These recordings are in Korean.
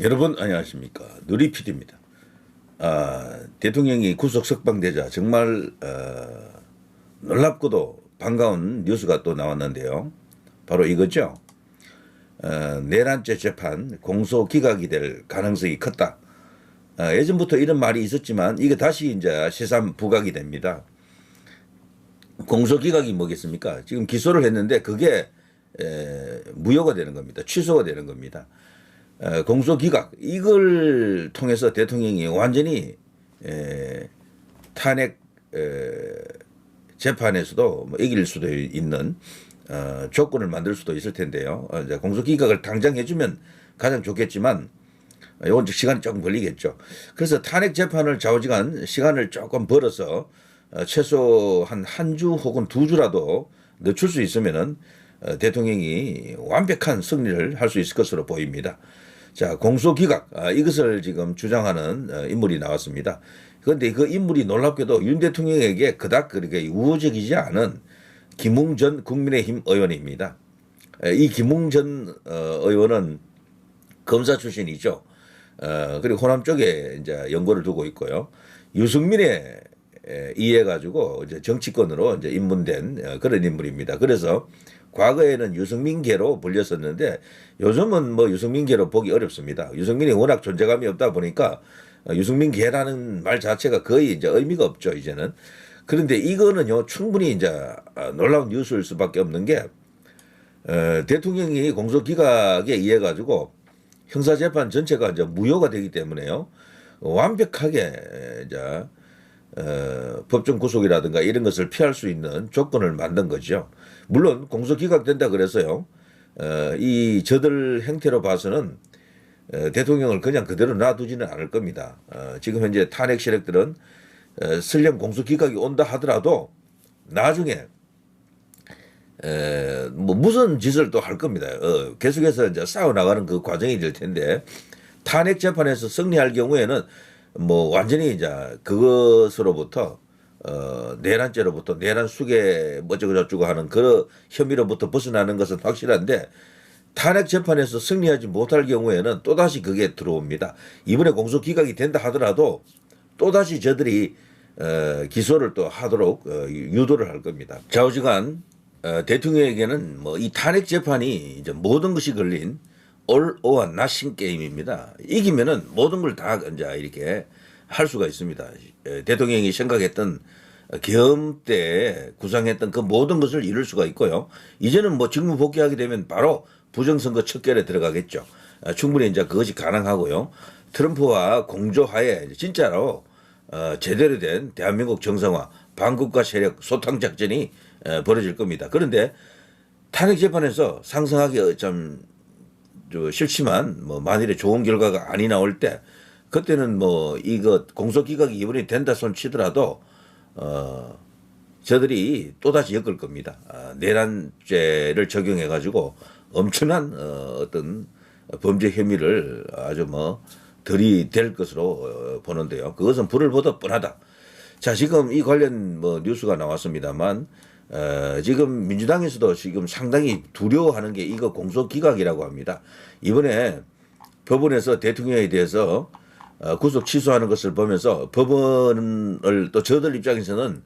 여러분 안녕하십니까 누리피디입니다. 아, 대통령이 구속 석방되자 정말 어, 놀랍고도 반가운 뉴스가 또 나왔는데요. 바로 이거죠. 어, 내란죄 재판 공소 기각이 될 가능성이 컸다. 어, 예전부터 이런 말이 있었지만 이게 다시 이제 새삼 부각이 됩니다. 공소 기각이 뭐겠습니까? 지금 기소를 했는데 그게 에, 무효가 되는 겁니다. 취소가 되는 겁니다. 어, 공소 기각 이걸 통해서 대통령이 완전히 에, 탄핵 에, 재판에서도 뭐 이길 수도 있는 어, 조건을 만들 수도 있을 텐데요. 어, 이제 공소 기각을 당장 해주면 가장 좋겠지만 이건 시간이 조금 걸리겠죠. 그래서 탄핵 재판을 좌우지간 시간을 조금 벌어서 어, 최소 한 한 주 혹은 두 주라도 늦출 수 있으면은 어, 대통령이 완벽한 승리를 할 수 있을 것으로 보입니다. 자, 공소기각, 아, 이것을 지금 주장하는 어, 인물이 나왔습니다. 그런데 그 인물이 놀랍게도 윤 대통령에게 그닥 그렇게 우호적이지 않은 김웅 전 국민의힘 의원입니다. 에, 이 김웅전 어, 의원은 검사 출신이죠. 어, 그리고 호남 쪽에 이제 연고를 두고 있고요. 유승민의 에, 이해 가지고 이제 정치권으로 이제 입문된 어, 그런 인물입니다. 그래서 과거에는 유승민계로 불렸었는데 요즘은 뭐 유승민계로 보기 어렵습니다. 유승민이 워낙 존재감이 없다 보니까 어, 유승민계라는 말 자체가 거의 이제 의미가 없죠 이제는. 그런데 이거는요 충분히 이제 어, 놀라운 뉴스일 수밖에 없는 게 어, 대통령이 공소기각에 의해 가지고 형사재판 전체가 이제 무효가 되기 때문에요 완벽하게 이제 어, 법정 구속이라든가 이런 것을 피할 수 있는 조건을 만든 거죠. 물론 공소 기각된다 그래서요. 어, 이 저들 행태로 봐서는 어, 대통령을 그냥 그대로 놔두지는 않을 겁니다. 어, 지금 현재 탄핵 세력들은 어, 설령 공소 기각이 온다 하더라도 나중에 에, 뭐 무슨 짓을 또 할 겁니다. 어, 계속해서 이제 싸워 나가는 그 과정이 될 텐데 탄핵 재판에서 승리할 경우에는 뭐 완전히 이제 그것으로부터 어 내란죄로부터 내란 수계 뭐저고 저쩌고 하는 그런 혐의로부터 벗어나는 것은 확실한데 탄핵 재판에서 승리하지 못할 경우에는 또 다시 그게 들어옵니다. 이번에 공소 기각이 된다 하더라도 또 다시 저들이 어, 기소를 또 하도록 어, 유도를 할 겁니다. 좌우지간 어, 대통령에게는 뭐 이 탄핵 재판이 이제 모든 것이 걸린 all or nothing 게임입니다. 이기면은 모든 걸 다 이제 이렇게 할 수가 있습니다. 에, 대통령이 생각했던 계엄 때 구상했던 그 모든 것을 이룰 수가 있고요. 이제는 뭐 직무 복귀하게 되면 바로 부정선거 척결에 들어가겠죠. 어, 충분히 이제 그것이 가능하고요. 트럼프와 공조하에 진짜로 어, 제대로 된 대한민국 정상화, 반국가 세력 소탕 작전이 에, 벌어질 겁니다. 그런데 탄핵 재판에서 상상하기 좀저 싫지만 뭐 만일에 좋은 결과가 아니 나올 때 그때는 뭐 이거 공소 기각이 이번에 된다 손 치더라도 어 저들이 또다시 엮을 겁니다. 아, 내란죄를 적용해 가지고 엄청난 어, 어떤 범죄 혐의를 아주 뭐 들이댈 것으로 어, 보는데요. 그것은 불을 보듯 뻔하다. 자 지금 이 관련 뭐 뉴스가 나왔습니다만 어, 지금 민주당에서도 지금 상당히 두려워하는 게 이거 공소 기각이라고 합니다. 이번에 법원에서 대통령에 대해서 어, 구속 취소하는 것을 보면서 법원을 또 저들 입장에서는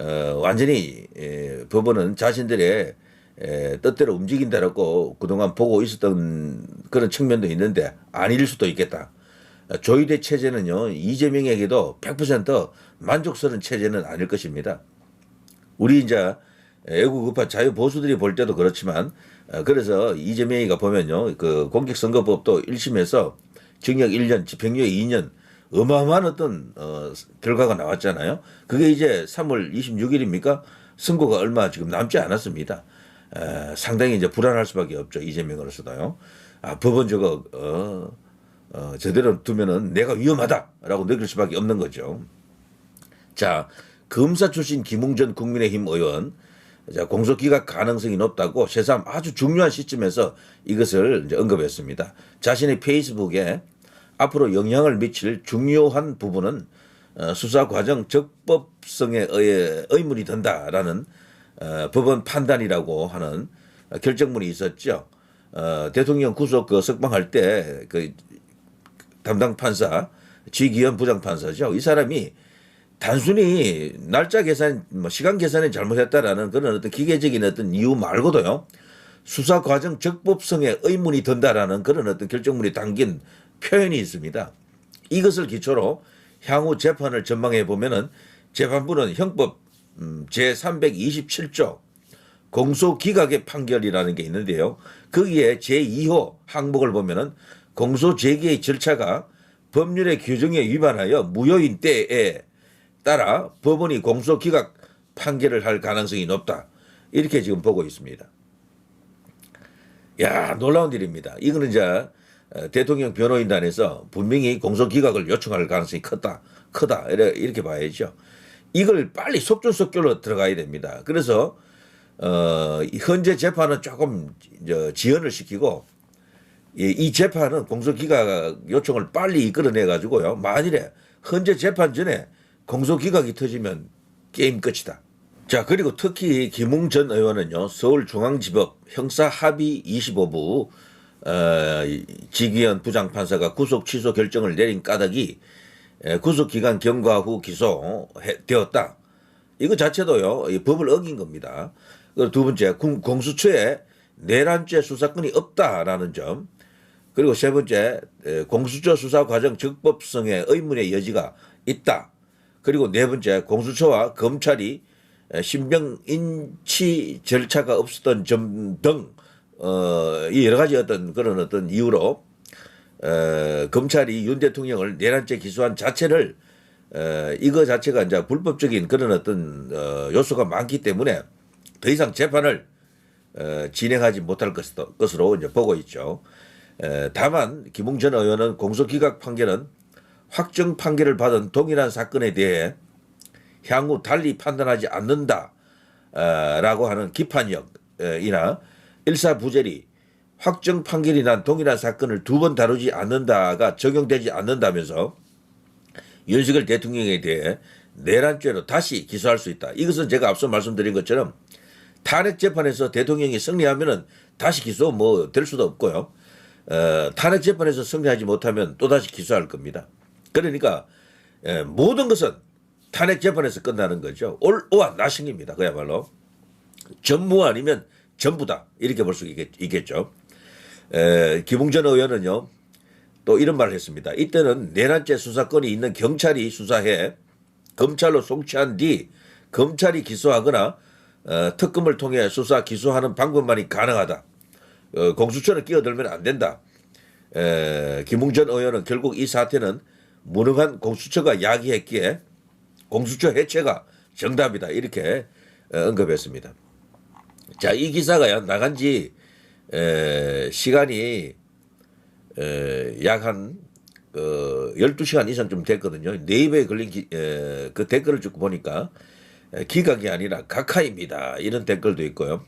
어, 완전히 에, 법원은 자신들의 에, 뜻대로 움직인다라고 그동안 보고 있었던 그런 측면도 있는데 아닐 수도 있겠다. 어, 조의대 체제는요 이재명에게도 100% 만족스러운 체제는 아닐 것입니다. 우리 이제 애국급파 자유 보수들이 볼 때도 그렇지만 어, 그래서 이재명이가 보면요 그 공직선거법도 1심에서 징역 1년 집행유예 2년 어마어마한 어떤 어 결과가 나왔잖아요. 그게 이제 3월 26일입니까? 선고가 얼마 지금 남지 않았습니다. 에, 상당히 이제 불안할 수밖에 없죠 이재명으로서도요. 아 법원 저거 어, 어 제대로 두면은 내가 위험하다라고 느낄 수밖에 없는 거죠. 자 검사 출신 김웅전 국민의힘 의원 자, 공소 기각 가능성이 높다고 새삼 아주 중요한 시점에서 이것을 이제 언급했습니다. 자신의 페이스북에 앞으로 영향을 미칠 중요한 부분은 어, 수사 과정 적법성에 의해 의문이 든다라는 어, 법원 판단이라고 하는 결정문이 있었죠. 어, 대통령 구속 그 석방할 때 그 담당 판사 지기현 부장 판사죠. 이 사람이 단순히 날짜 계산, 뭐 시간 계산에 잘못했다라는 그런 어떤 기계적인 어떤 이유 말고도요. 수사 과정 적법성에 의문이 든다라는 그런 어떤 결정문이 담긴 표현이 있습니다. 이것을 기초로 향후 재판을 전망해 보면은 재판부는 형법 음, 제 327조 공소 기각의 판결이라는 게 있는데요. 거기에 제 2호 항목을 보면은 공소 제기의 절차가 법률의 규정에 위반하여 무효인 때에 따라 법원이 공소 기각 판결을 할 가능성이 높다. 이렇게 지금 보고 있습니다. 야, 놀라운 일입니다. 이거는 이제 어, 대통령 변호인단에서 분명히 공소 기각을 요청할 가능성이 크다. 크다. 이렇게 봐야죠. 이걸 빨리 속전속결로 들어가야 됩니다. 그래서 어, 이 현재 재판은 조금 저 지연을 시키고 이, 이 재판은 공소기각 요청을 빨리 이끌어내 가지고요. 만일에 현재 재판 전에 공소기각이 터지면 게임 끝이다. 자 그리고 특히 김웅 전 의원은요 서울중앙지법 형사합의 25부 어, 이 지기현 부장판사가 구속 취소 결정을 내린 까닭이 에, 구속기간 경과 후 기소되었다. 이거 자체도요 이 법을 어긴 겁니다. 두 번째 공- 공수처에 내란죄 수사권이 없다라는 점. 그리고 세 번째 에, 공수처 수사 과정 적법성의 의문의 여지가 있다. 그리고 네 번째 공수처와 검찰이 에, 신병 인치 절차가 없었던 점 등 어, 이 여러 가지 어떤 그런 어떤 이유로 어, 검찰이 윤 대통령을 내란죄 기소한 자체를 어, 이거 자체가 이제 불법적인 그런 어떤 어, 요소가 많기 때문에 더 이상 재판을 어, 진행하지 못할 것으로, 것으로 이제 보고 있죠. 에, 다만 김웅 전 의원은 공소기각 판결은 확정 판결을 받은 동일한 사건에 대해 향후 달리 판단하지 않는다라고 하는 기판력이나 일사부절이 확정 판결이 난 동일한 사건을 두 번 다루지 않는다가 적용되지 않는다면서 윤석열 대통령에 대해 내란죄로 다시 기소할 수 있다. 이것은 제가 앞서 말씀드린 것처럼 탄핵 재판에서 대통령이 승리하면은 다시 기소 뭐 될 수도 없고요. 어, 탄핵 재판에서 승리하지 못하면 또 다시 기소할 겁니다. 그러니까 에, 모든 것은 탄핵 재판에서 끝나는 거죠. 올 오와 나싱입니다. 그야말로 전무 아니면 전부다 이렇게 볼 수 있겠 죠. 에, 김웅전 의원은요 또 이런 말을 했습니다. 이때는 내란죄 수사권이 있는 경찰이 수사해 검찰로 송치한 뒤 검찰이 기소하거나 어, 특검을 통해 수사 기소하는 방법만이 가능하다. 어, 공수처는 끼어들면 안 된다. 에, 김웅전 의원은 결국 이 사태는 무능한 공수처가 야기했기에 공수처 해체가 정답이다 이렇게 어, 언급했습니다. 자, 이 기사가 나간 지 에, 시간이 약한 그 12시간 이상 좀 됐거든요. 네이버에 걸린 기, 에, 그 댓글을 쭉 보니까 에, 기각이 아니라 각하입니다. 이런 댓글도 있고요.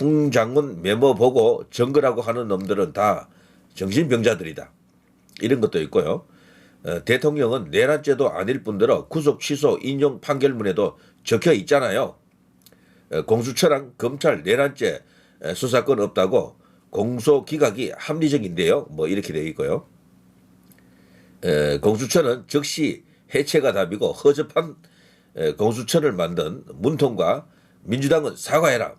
홍 장군 메모 보고 정거라고 하는 놈들은 다 정신병자들이다. 이런 것도 있고요. 어, 대통령은 내란죄도 아닐 뿐더러 구속 취소 인용 판결문에도 적혀 있잖아요. 어, 공수처랑 검찰 내란죄 에, 수사권 없다고 공소 기각이 합리적인데요. 뭐 이렇게 되어 있고요. 에, 공수처는 즉시 해체가 답이고 허접한 에, 공수처를 만든 문통과 민주당은 사과해라.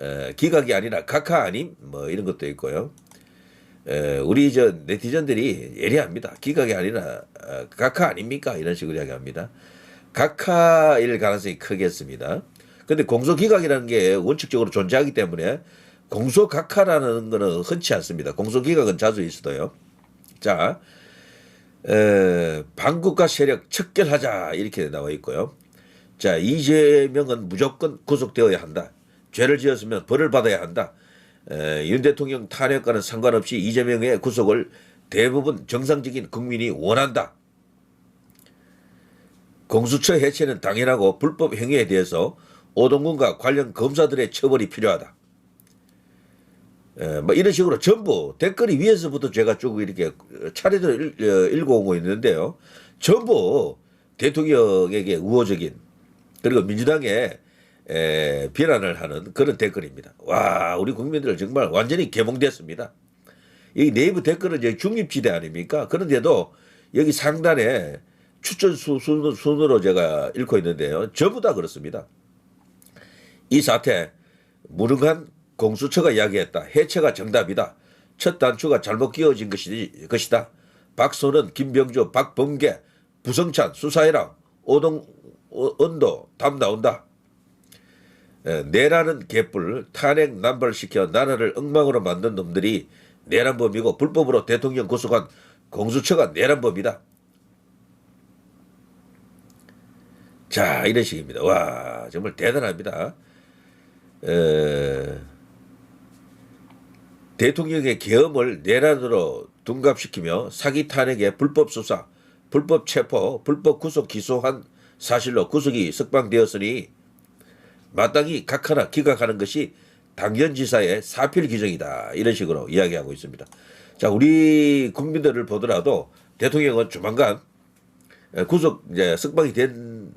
에, 기각이 아니라 각하 아님 뭐 이런 것도 있고요. 에, 우리 저 네티즌들이 예리합니다. 기각이 아니라 어, 각하 아닙니까? 이런 식으로 이야기합니다. 각하일 가능성이 크겠습니다. 근데 공소기각이라는 게 원칙적으로 존재하기 때문에 공소각하라는 거는 흔치 않습니다. 공소기각은 자주 있어도요. 자, 에, 반국가 세력 척결하자 이렇게 나와 있고요. 자, 이재명은 무조건 구속되어야 한다. 죄를 지었으면 벌을 받아야 한다. 에, 윤 대통령 탄핵과는 상관없이 이재명의 구속을 대부분 정상적인 국민이 원한다. 공수처 해체는 당연하고 불법 행위에 대해서 오동군과 관련 검사들의 처벌이 필요하다. 에, 뭐 이런 식으로 전부 댓글이 위에서부터 제가 쭉 이렇게 차례대로 읽, 어, 읽어오고 있는데요. 전부 대통령에게 우호적인 그리고 민주당에 에, 비난을 하는 그런 댓글입니다. 와, 우리 국민들 정말 완전히 개몽됐습니다. 여기 네이버 댓글은 중립지대 아닙니까? 그런데도 여기 상단에 추천 수, 순- 순으로 제가 읽고 있는데요. 전부 다 그렇습니다. 이 사태 무능한 공수처가 이야기했다. 해체가 정답이다. 첫 단추가 잘못 끼워진 것이, 것이다. 박선은, 김병주, 박범계, 부성찬, 수사해라. 오동, 어, 언도 답 나온다. 에, 내라는 개뿔 탄핵 남발시켜 나라를 엉망으로 만든 놈들이 내란범이고 불법으로 대통령 구속한 공수처가 내란범이다. 자 이런 식입니다. 와 정말 대단합니다. 에, 대통령의 계엄을 내란으로 둔갑시키며 사기 탄핵의 불법 수사, 불법 체포, 불법 구속 기소한 사실로 구속이 석방되었으니 마땅히 각하나 기각하는 것이 당연지사의 사필 규정이다. 이런 식으로 이야기하고 있습니다. 자, 우리 국민들을 보더라도 대통령은 조만간 구속 이제 석방이 된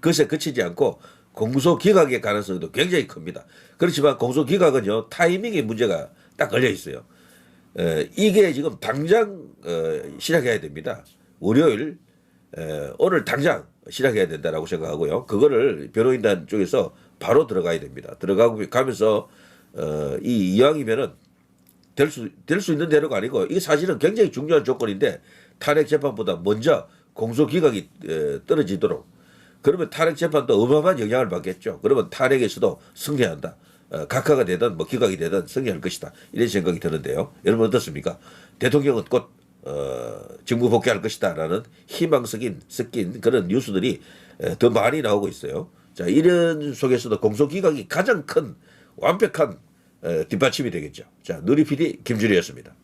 것에 그치지 않고 공소 기각의 가능성도 굉장히 큽니다. 그렇지만 공소 기각은요 타이밍에 문제가 딱 걸려 있어요. 에, 이게 지금 당장 어, 시작해야 됩니다. 월요일 에, 오늘 당장 시작해야 된다라고 생각하고요. 그거를 변호인단 쪽에서 바로 들어가야 됩니다. 들어가고 가면서 어, 이 이왕이면은 될 수 될 수 있는 대로가 아니고 이게 사실은 굉장히 중요한 조건인데 탄핵 재판보다 먼저 공소 기각이 에, 떨어지도록 그러면 탄핵 재판도 어마어마한 영향을 받겠죠. 그러면 탄핵에서도 승리한다. 어, 각하가 되든 뭐 기각이 되든 승리할 것이다. 이런 생각이 드는데요. 여러분 어떻습니까? 대통령은 곧 어, 정부 복귀할 것이다라는 희망적인 섞인 그런 뉴스들이 에, 더 많이 나오고 있어요. 자 이런 속에서도 공소 기각이 가장 큰 완벽한 에, 뒷받침이 되겠죠. 자 누리 PD 김준이었습니다.